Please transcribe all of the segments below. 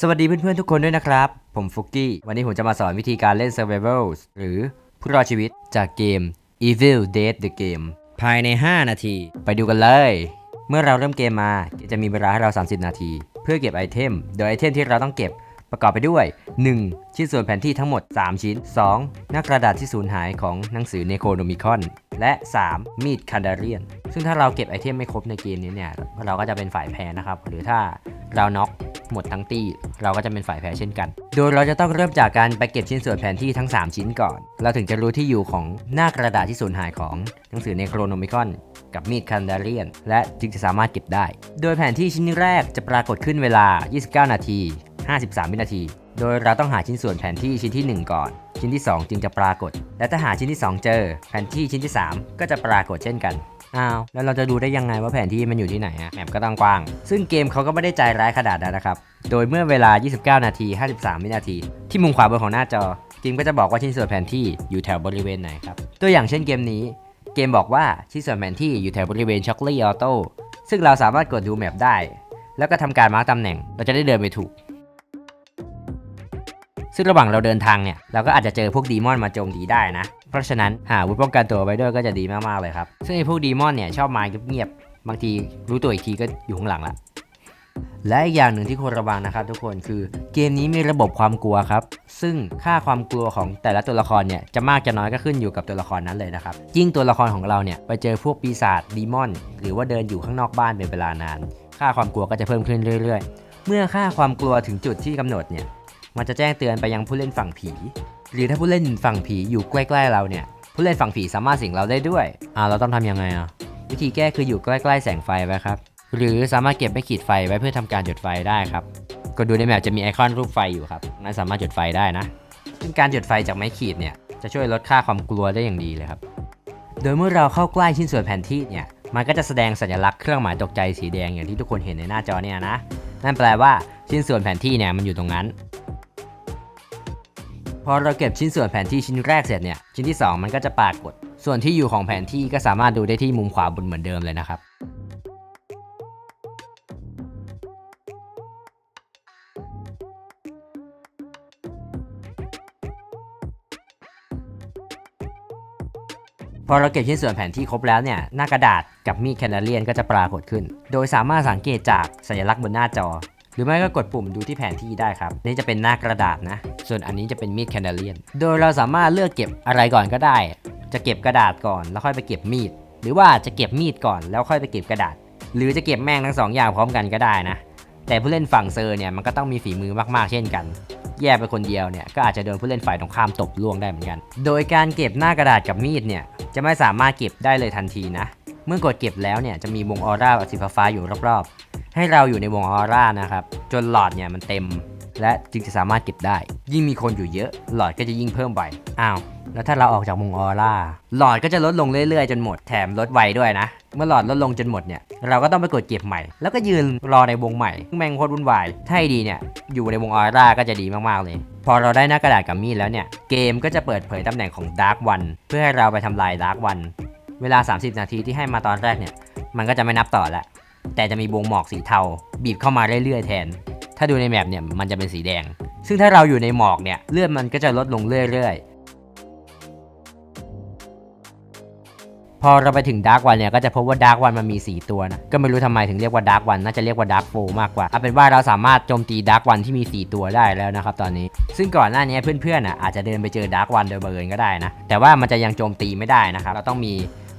สวัสดีเพื่อนๆทุกคนด้วยนะครับ ผมฟุกกี้ วันนี้ผมจะมาสอนวิธีการเล่น Survival หรือผู้รอดชีวิตจากเกม Evil Dead the Game ภายใน 5 นาที ไปดูกันเลย เมื่อเราเริ่มเกมมาจะมีเวลาให้เรา 30 นาที เพื่อเก็บไอเทม โดยไอเทมที่เราต้องเก็บประกอบไปด้วย 1. ชิ้นส่วนแผนที่ทั้งหมด 3 ชิ้น 2. หน้ากระดาษที่สูญหายของหนังสือ Necronomicon และ 3. มีดคันดาเรียน ซึ่งถ้าเราเก็บไอเทมไม่ครบในเกมนี้เนี่ย เราก็จะเป็นฝ่ายแพ้นะครับ หรือถ้าเราน็อก หมดทั้งตี้ เราก็จะเป็นฝ่ายแพ้เช่นกัน โดยเราจะต้องเริ่มจากการไปเก็บชิ้นส่วนแผนที่ทั้ง 3 ชิ้นก่อน เราถึงจะรู้ที่อยู่ของหน้ากระดาษที่สูญหายของหนังสือ Necronomicon กับมีดคันดาเรียน และจึงจะสามารถเก็บได้ โดยแผนที่ชิ้นแรกจะปรากฏขึ้นเวลา 29 นาที 53 วินาที โดยเราต้องหาชิ้นส่วนแผนที่ชิ้นที่ 1 ก่อน ชิ้นที่ 2 จึงจะปรากฏ และถ้าหาชิ้นที่ 2 เจอ แผนที่ชิ้นที่ 3 ก็จะปรากฏเช่นกัน อ้าวแล้วเราจะดูได้ยังไงว่าแผนที่มันอยู่ที่ไหนอะแมปก็ต้องกว้าง ซึ่งเกมเขาก็ไม่ได้ใจร้ายขนาดนั้นนะครับ โดยเมื่อเวลา 29 นาที 53 วินาที ที่มุมขวาบนของหน้าจอเกมก็จะบอกว่าชิ้นส่วนแผนที่อยู่แถวบริเวณไหนครับตัวอย่างเช่นเกมนี้ เกมบอกว่าชิ้นส่วนแผนที่อยู่แถวบริเวณช็อกลี่ออโต้ซึ่งเราสามารถกดดูแมปได้ แล้วก็ทำการมาร์กตำแหน่ง เราจะได้เดินไปถูก ซึ่งระหว่างเราเดินทางเนี่ยเราก็อาจจะเจอพวกดีมอนมาโจมตีได้นะ เพราะฉะนั้นหาอาวุธป้องกันตัวไว้ด้วยก็จะดีมากๆเลยครับ ซึ่งไอ้พวกดีมอนเนี่ยชอบมาเงียบๆบางทีรู้ตัวอีกทีก็อยู่ข้างหลังละและอีกอย่างหนึ่งที่ควรระวังนะครับทุกคนคือเกมนี้มีระบบความกลัวครับ ซึ่งค่าความกลัวของแต่ละตัวละครเนี่ยจะมากจะน้อยก็ขึ้นอยู่กับตัวละครนั้นเลยนะครับยิ่งตัวละครของเราเนี่ยไปเจอพวกปีศาจดีมอน หรือว่าเดินอยู่ข้างนอกบ้านเป็นเวลานาน ค่าความกลัวก็จะเพิ่มขึ้นเรื่อย ๆ เมื่อค่าความกลัวถึงจุดที่กำหนดเนี่ย มันจะแจ้งเตือนไปยังผู้เล่นฝั่งผี หรือถ้าผู้เล่นฝั่งผีอยู่ใกล้ๆเราเนี่ย ผู้เล่นฝั่งผีสามารถสิงเราได้ด้วย อ่าเราต้องทำยังไงอะ วิธีแก้คืออยู่ใกล้ๆแสงไฟไว้ครับ หรือสามารถเก็บไม่ขีดไฟไว้เพื่อทำการจุดไฟได้ครับก็ดูในแมปจะมีไอคอนรูปไฟอยู่ครับ นั้นสามารถจุดไฟได้นะ ซึ่งการจุดไฟจากไม้ขีดเนี่ย จะช่วยลดค่าความกลัวได้อย่างดีเลยครับ โดยเมื่อเราเข้าใกล้ชิ้นส่วนแผนที่เนี่ย มันก็จะแสดงสัญลักษณ์เครื่องหมายตกใจสีแดงอย่างที่ทุกคนเห็นในหน้าจอเนี่ยนะ นั่นแปลว่าชิ้นส่วนแผนที่เนี่ยมันอยู่ตรงนั้น พอเราเก็บชิ้นส่วนแผนที่ชิ้นแรกเสร็จเนี่ย ชิ้นที่ 2 มันก็จะปรากฏ ส่วนที่อยู่ของแผนที่ก็สามารถดูได้ที่มุมขวาบนเหมือนเดิมเลยนะครับพอเราเก็บชิ้นส่วนแผนที่ครบแล้วเนี่ย หน้ากระดาษกับมีดแคนาเรียนก็จะปรากฏขึ้น โดยสามารถสังเกตจากสัญลักษณ์บนหน้าจอ รือไม่ก็กดปุ่มดูที่แผนที่ได้ครับ นี่จะเป็นหน้ากระดาษนะ ส่วนอันนี้จะเป็นมีดแคนาเรียน โดยเราสามารถเลือกเก็บอะไรก่อนก็ได้ จะเก็บกระดาษก่อนแล้วค่อยไปเก็บมีด หรือว่าจะเก็บมีดก่อนแล้วค่อยไปเก็บกระดาษ หรือจะเก็บแม่งทั้งสองอย่างพร้อมกันก็ได้นะ แต่ผู้เล่นฝั่งเซอร์เนี่ยมันก็ต้องมีฝีมือมากๆเช่นกัน แย่ไปคนเดียวเนี่ยก็อาจจะโดนผู้เล่นฝ่ายตรงข้ามตบล่วงได้เหมือนกัน โดยการเก็บหน้ากระดาษกับมีดเนี่ยจะไม่สามารถเก็บได้เลยทันทีนะ เมื่อกดเก็บแล้วเนี่ยจะมีวงออร่าสีฟ้าอยู่รอบๆ ให้เราอยู่ในวงออร่านะครับ จนหลอดเนี่ยมันเต็ม และจึงจะสามารถเก็บได้ ยิ่งมีคนอยู่เยอะ หลอดก็จะยิ่งเพิ่มไวอ้าวแล้วถ้าเราออกจากวงออร่าหลอดก็จะลดลงเรื่อยๆ จนหมดแถมลดไวด้วยนะ เมื่อหลอดลดลงจนหมดเนี่ยเราก็ต้องไปกดเก็บใหม่ แล้วก็ยืนรอในวงใหม่แมงโคตรวุ่นวายถ้าให้ดีเนี่ยอยู่ในวงออร่าก็จะดีมากๆเลย พอเราได้หน้ากระดาษกับมีดแล้วเนี่ยเกมก็จะเปิดเผยตำแหน่งของดาร์กวันเพื่อให้เราไปทำลายดาร์กวันเวลา 30 นาทีที่ให้มาตอนแรกเนี่ยมันก็จะไม่นับต่อละ แต่จะมีวงหมอกสีเทา บีบเข้ามาเรื่อยๆแทน ถ้าดูในแมปเนี่ยมันจะเป็นสีแดง ซึ่งถ้าเราอยู่ในหมอกเนี่ยเลือดมันก็จะลดลงเรื่อยๆ พอเราไปถึงดาร์กวันเนี่ยก็จะพบว่าดาร์กวันมันมี 4 ตัวนะ ก็ไม่รู้ทำไมถึงเรียกว่าดาร์กวันน่าจะเรียกว่าดาร์กโฟมากกว่าเอาเป็นว่าเราสามารถโจมตีดาร์กวันที่มี 4 ตัวได้แล้วนะครับตอนนี้ ซึ่งก่อนหน้านี้เพื่อนๆอะอาจจะเดินไปเจอดาร์กวันโดยบังเอิญก็ได้นะ แต่ว่ามันจะยังโจมตีไม่ได้นะครับ เราต้องมี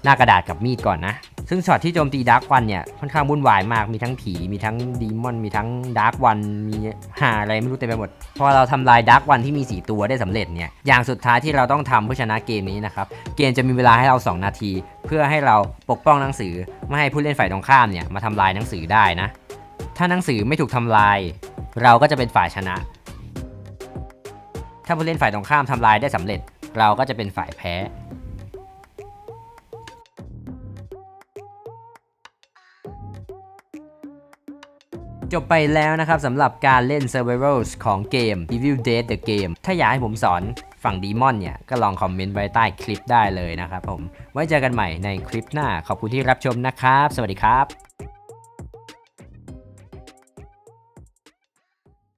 หน้ากระดาษกับมีดก่อนนะ ซึ่งช็อตที่โจมตีดาร์กวันเนี่ยค่อนข้างวุ่นวายมากมีทั้งผี มีทั้งดีมอน มีทั้งดาร์กวันมีหาอะไรไม่รู้เต็มไปหมด พอเราทำลายดาร์กวันที่มี 4 ตัวได้สำเร็จเนี่ยอย่างสุดท้ายที่เราต้องทำเพื่อชนะเกมนี้นะครับเกมจะมีเวลาให้เรา 2 นาที เพื่อให้เราปกป้องหนังสือไม่ให้ผู้เล่นฝ่ายตรงข้ามเนี่ยมาทำลายหนังสือได้นะถ้าหนังสือไม่ถูกทำลาย เราก็จะเป็นฝ่ายชนะ ถ้าผู้เล่นฝ่ายตรงข้ามทำลายได้สำเร็จ เราก็จะเป็นฝ่ายแพ้ จบไปแล้วนะครับสำหรับการเล่น Survivals ของเกม Evil Dead the Game ถ้าอยากให้ผมสอนฝั่งดีมอนเนี่ย ก็ลองคอมเมนต์ไว้ใต้คลิปได้เลยนะครับผม ไว้เจอกันใหม่ในคลิปหน้า ขอบคุณที่รับชมนะครับ สวัสดีครับ